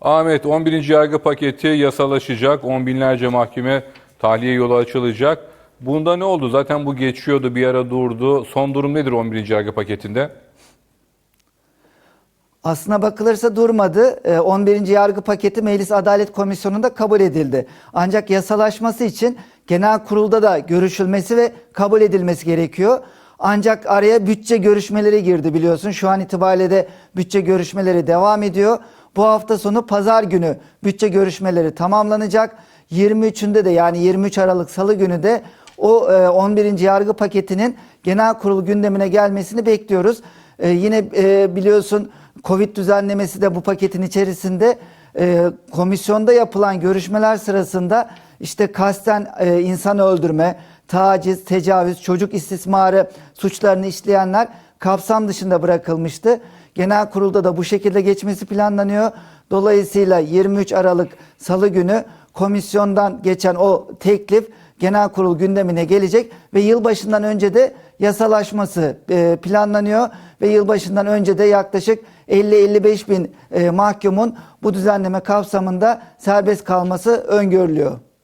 Ahmet 11. yargı paketi yasalaşacak. On binlerce mahkeme tahliye yolu açılacak. Bunda ne oldu? Zaten bu geçiyordu bir ara durdu. Son durum nedir 11. yargı paketinde? Aslına bakılırsa durmadı. Ee, 11. yargı paketi Meclis Adalet Komisyonu'nda kabul edildi. Ancak yasalaşması için genel kurulda da görüşülmesi ve kabul edilmesi gerekiyor. Ancak araya bütçe görüşmeleri girdi biliyorsun. Şu an itibariyle de bütçe görüşmeleri devam ediyor. Bu hafta sonu pazar günü bütçe görüşmeleri tamamlanacak. 23'ünde de yani 23 Aralık Salı günü de o e, 11. yargı paketinin genel kurul gündemine gelmesini bekliyoruz. E, yine e, biliyorsun Covid düzenlemesi de bu paketin içerisinde e, komisyonda yapılan görüşmeler sırasında işte kasten e, insan öldürme, taciz, tecavüz, çocuk istismarı suçlarını işleyenler kapsam dışında bırakılmıştı. Genel kurulda da bu şekilde geçmesi planlanıyor. Dolayısıyla 23 Aralık Salı günü komisyondan geçen o teklif genel kurul gündemine gelecek ve yılbaşından önce de yasalaşması e, planlanıyor ve yılbaşından önce de yaklaşık 50-55 bin e, mahkumun bu düzenleme kapsamında serbest kalması öngörülüyor.